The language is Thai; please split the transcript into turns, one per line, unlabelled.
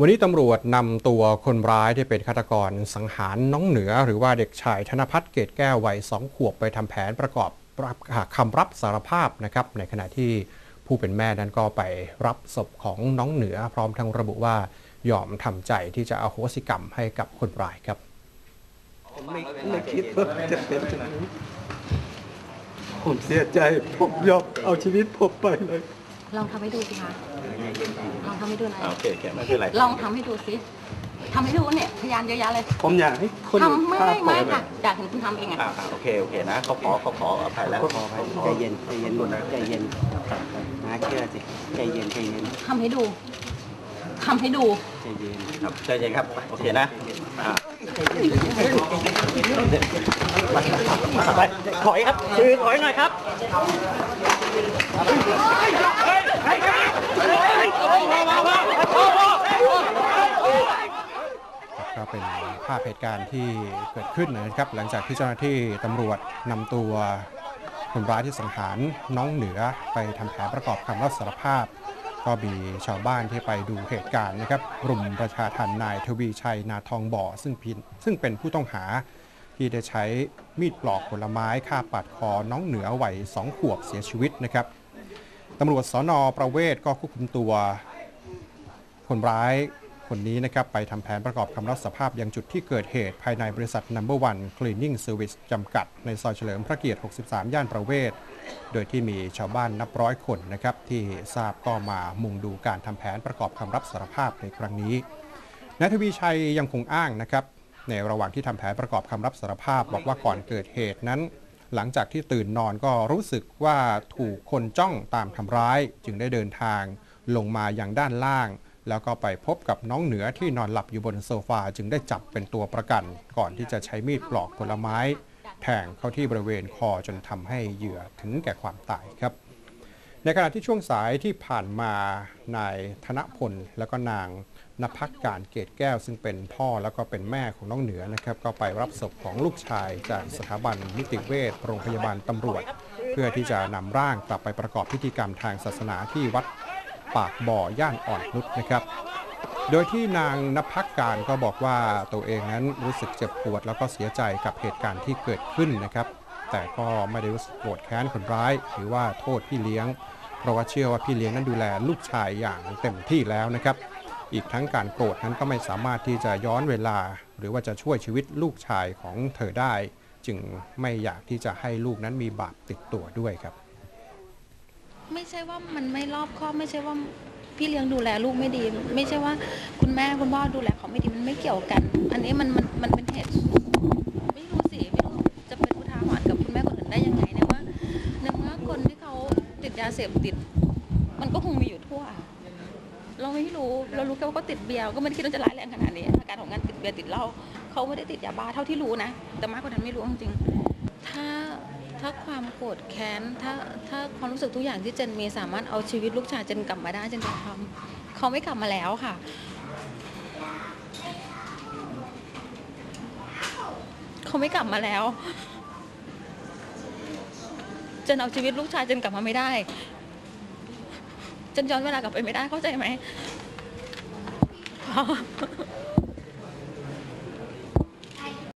วันนี้ตำรวจนำตัวคนร้ายที่เป็นฆาตกรสังหารน้องเหนือ หรือว่าเด็กชายธนพัฒน์เกตแก้ววัยสองขวบไปทำแผนประกอบคำรับสารภาพนะครับ ในขณะที่ผู้เป็นแม่นั้นก็ไปรับศพของน้องเหนือ พร้อมทั้งระบุว่ายอมทำใจที่จะเอาโหสิกรรมให้กับคนร้ายครับ
ผมไม่ไม่คิดว่าจะเป็นอย่างนี้ผมเสียใจผมยอมเอาชีวิตผมไปเลย
ลองทำให้ดูสิคะ ลองทำให้ดูหน่อย
โอเคโอเคไม่เป็นไร
ลองทำให้ดูสิทำให้ดูเนี่ยพยานเยอะแยะเลย
ผมอยากให้คนอื่น
ทำไม่
ฆ่า
ไม่
ผม
ไม่ค่ะอยากเห็นคุณทำเองอะ
อ่าอ่าโอเคโอเคนะเขาขอเขาขออภัยแล้ว
ขอไปใจเย็นใจเย็นใจเย็นนะเชื่อสิใจเย็นใจเย็น
ทำให้ดูทำให้ดู
ใจเย็น
ครับใจเย็นครับโอเคนะอ่าไปถอยครับคือถอยหน่อยครับ
ก็เป็น ภาพเหตุการณ์ที่เกิดขึ้นนะครับ หลังจากที่เจ้าหน้าที่ตำรวจนำตัวคนร้ายที่สังหารน้องเหนือไปทำแผนประกอบคำรับสารภาพ ก็มีชาวบ้านที่ไปดูเหตุการณ์นะครับรุมประชาทันนายทวีชัยนาทองบ่อซึ่งพินซึ่งเป็นผู้ต้องหาที่ได้ใช้มีดปลอกผลไม้ฆ่าปาดคอน้องเหนือวัยสองขวบเสียชีวิตนะครับตำรวจสนประเวศก็ควบคุมตัว คนร้าย คนนี้นะครับไปทำแผนประกอบคำรับสารภาพยังจุดที่เกิดเหตุภายในบริษัท Number One Cleaning Service จำกัด ในซอยเฉลิมพระเกียรติ 63 ย่านประเวศ โดยที่มีชาวบ้านนับร้อยคนนะครับที่ทราบก็มามุงดูการทำแผนประกอบคำรับสารภาพในครั้งนี้นายทวีชัยยังคงอ้างนะครับในระหว่างที่ทำแผนประกอบคำรับสารภาพ บอกว่าก่อนเกิดเหตุนั้น หลังจากที่ตื่นนอนก็รู้สึกว่าถูกคนจ้องตามทำร้าย จึงได้เดินทางลงมาอย่างด้านล่าง แล้วก็ไปพบกับน้องเหนือที่นอนหลับอยู่บนโซฟาจึงได้จับเป็นตัวประกัน ก่อนที่จะใช้มีดปลอกผลไม้ แทงเข้าที่บริเวณคอจนทำให้เหยื่อถึงแก่ความตายครับ ในขณะที่ช่วงสายที่ผ่านมานายธนพลแล้วก็นางนภักการเกตแก้ว ซึ่งเป็นพ่อแล้วก็เป็นแม่ของน้องเหนือนะครับ ก็ไปรับศพของลูกชายจากสถาบันนิติเวชโรงพยาบาลตำรวจ เพื่อที่จะนำร่างกลับไปประกอบพิธีกรรมทางศาสนาที่วัด ปากบ่อย่านอ่อนนุชนะครับ โดยที่นางนภักการก็บอกว่าตัวเองนั้นรู้สึกเจ็บปวดแล้วก็เสียใจกับเหตุการณ์ที่เกิดขึ้นนะครับ แต่ก็ไม่ได้รู้สึกโกรธแค้นคนร้าย หรือว่าโทษพี่เลี้ยง เพราะว่าเชื่อว่าพี่เลี้ยงนั้นดูแลลูกชายอย่างเต็มที่แล้วนะครับ อีกทั้งการโกรธนั้นก็ไม่สามารถที่จะย้อนเวลา หรือว่าจะช่วยชีวิตลูกชายของเธอได้ จึงไม่อยากที่จะให้ลูกนั้นมีบาปติดตัวด้วยครับ
ไม่ใช่ว่ามันไม่รอบคอบไม่ใช่ว่าพี่เลี้ยงดูแลลูกไม่ดี ไม่ใช่ว่าคุณแม่คุณพ่อดูแลเขาไม่ดีมันไม่เกี่ยวกัน อันนี้มันมันมันเป็นเหตุไม่รู้สิไม่รู้จะเป็นอุทาหรณ์กับคุณแม่คนอื่นได้ยังไงเนี่ยว่าในเมื่อคนที่เขาติดยาเสพติด มันก็คงมีอยู่ทั่ว เราไม่รู้เรารู้แค่ว่าเขาติดเบียร์ก็ไม่ได้คิดว่าจะร้ายแรงขนาดนี้อาการของการติดเบียร์ติดเหล้าเขาไม่ได้ติดยาบ้าเท่าที่รู้นะ แต่มากกว่านั้นไม่รู้จริงๆถ้า ถ้าความโกรธแค้นถ้าถ้าความรู้สึกทุกอย่างที่เจนมีสามารถเอาชีวิตลูกชายเจนกลับมาได้เจนจะทำเขาไม่กลับมาแล้วค่ะ เขาไม่กลับมาแล้วเจนเอาชีวิตลูกชายเจนกลับมาไม่ได้เจนย้อนเวลากลับไปไม่ได้เข้าใจไหม